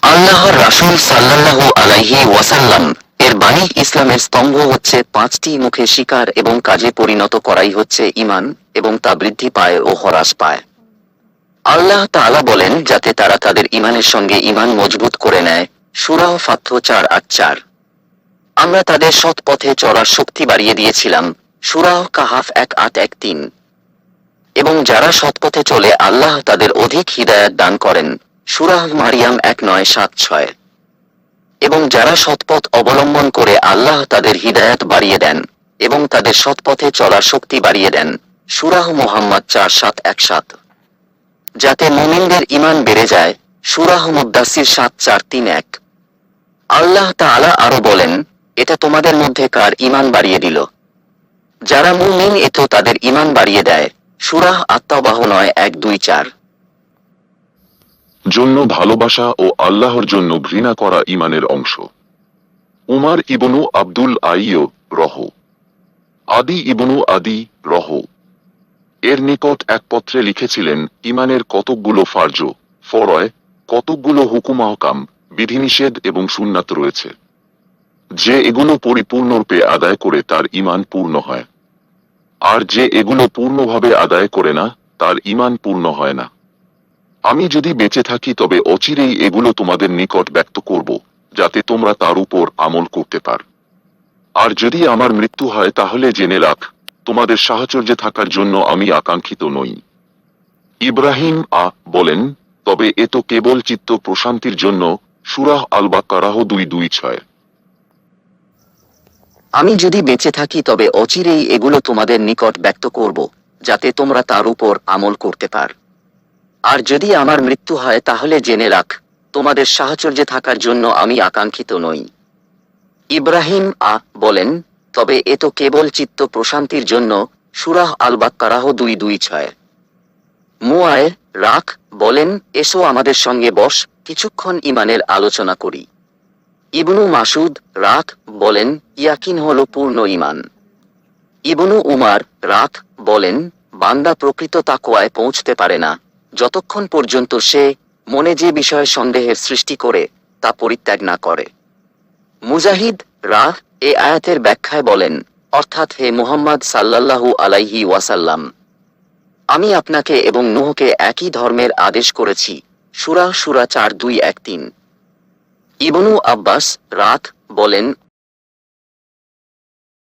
আল্লাহর রাসূল সাল্লাল্লাহু আলাইহি ওয়াসাল্লাম, এর বাণী ইসলামের স্তম্ভ হচ্ছে পাঁচটি মুখে শিকার এবং কাজে পরিণত করাই হচ্ছে ইমান এবং তা বৃদ্ধি পায় ও হ্রাস পায়। আল্লাহ তাআলা বলেন, যাতে তারা তাদের ইমানের সঙ্গে ইমান মজবুত করে নেয়। সুরাহ ফাথ চার আট চার। আমরা তাদের সৎ পথে চলার শক্তি বাড়িয়ে দিয়েছিলাম সুরাহ কাহাফ এক আট এক তিন। এবং যারা সৎপথে চলে, আল্লাহ তাদের অধিক হিদায়াত দান করেন। সুরাহ মারিয়াম এক নয় সাত ছয়। এবং যারা সৎপথ অবলম্বন করে আল্লাহ তাদের হিদায়াত বাড়িয়ে দেন এবং তাদের সৎপথে চলার শক্তি বাড়িয়ে দেন, সুরাহ মোহাম্মদ চার সাত এক সাত। যাতে মুমিনদের ইমান বেড়ে যায়, সুরাহ মুদাসির সাত চার তিন এক। আল্লাহ তাআলা আরও বলেন, এটা তোমাদের মধ্যে কার ইমান বাড়িয়ে দিল? যারা মুমিন এ তো তাদের ইমান বাড়িয়ে দেয়, সুরাহ আত্মাবাহ নয় এক দুই চার। জন্য ভালোবাসা ও আল্লাহর জন্য ঘৃণা করা ইমানের অংশ। উমার ইবনু আব্দুল আইয়, রহ। আদি ইবনু আদি, রহ। এর নিকট এক পত্রে লিখেছিলেন ইমানের কতকগুলো ফার্জ, ফরয়, কতকগুলো হুকুমাহকাম, বিধিনিষেধ এবং সুন্নাত রয়েছে। যে এগুলো পরিপূর্ণরূপে আদায় করে তার ইমান পূর্ণ হয়। আর যে এগুলো পূর্ণভাবে আদায় করে না, তার ইমান পূর্ণ হয় না। আমি যদি বেঁচে থাকি, তবে অচিরেই এগুলো তোমাদের নিকট ব্যক্ত করব, যাতে তোমরা তার উপর আমল করতে পার। আর যদি আমার মৃত্যু হয়, তাহলে জেনে রাখ, তোমাদের সাহচর্যে থাকার জন্য আমি আকাঙ্ক্ষিত নই। ইব্রাহিম আ বলেন, তবে এ তো কেবল চিত্ত প্রশান্তির জন্য সুরাহ আল বাকারাহ দুই দুই ছয়। আমি যদি বেঁচে থাকি, তবে অচিরেই এগুলো তোমাদের নিকট ব্যক্ত করব, যাতে তোমরা তার উপর আমল করতে পার। আর যদি আমার মৃত্যু হয়, তাহলে জেনে রাখ, তোমাদের সাহচর্যে থাকার জন্য আমি আকাঙ্ক্ষিত নই। ইব্রাহিম আ বলেন, তবে এ তো কেবল চিত্ত প্রশান্তির জন্য, সুরাহ আল বাক্কারাহ দুই দুই ছয়। মুয়ায় রাখ বলেন, এসো আমাদের সঙ্গে বস, কিছুক্ষণ ইমানের আলোচনা করি। ইবনু মাসুদ রাখ বলেন, ইয়াকিন হল পূর্ণ ইমান ইবনু উমার রাত বলেন, বান্দা প্রকৃত তাকোয়ায় পৌঁছতে পারে না। যতক্ষণ পর্যন্ত সে মনে যে বিষয়ে সন্দেহের সৃষ্টি করে তা পরিত্যাগ না করে। মুজাহিদ রাহ এ আয়াতের ব্যাখ্যায় বলেন, অর্থাৎ হে মুহাম্মদ সাল্লাল্লাহু আলাইহি ওয়াসাল্লাম, আমি আপনাকে এবং নুহকে একই ধর্মের আদেশ করেছি, সুরা সুরা চার দুই এক তিন। ইবনু আব্বাস রাত বলেন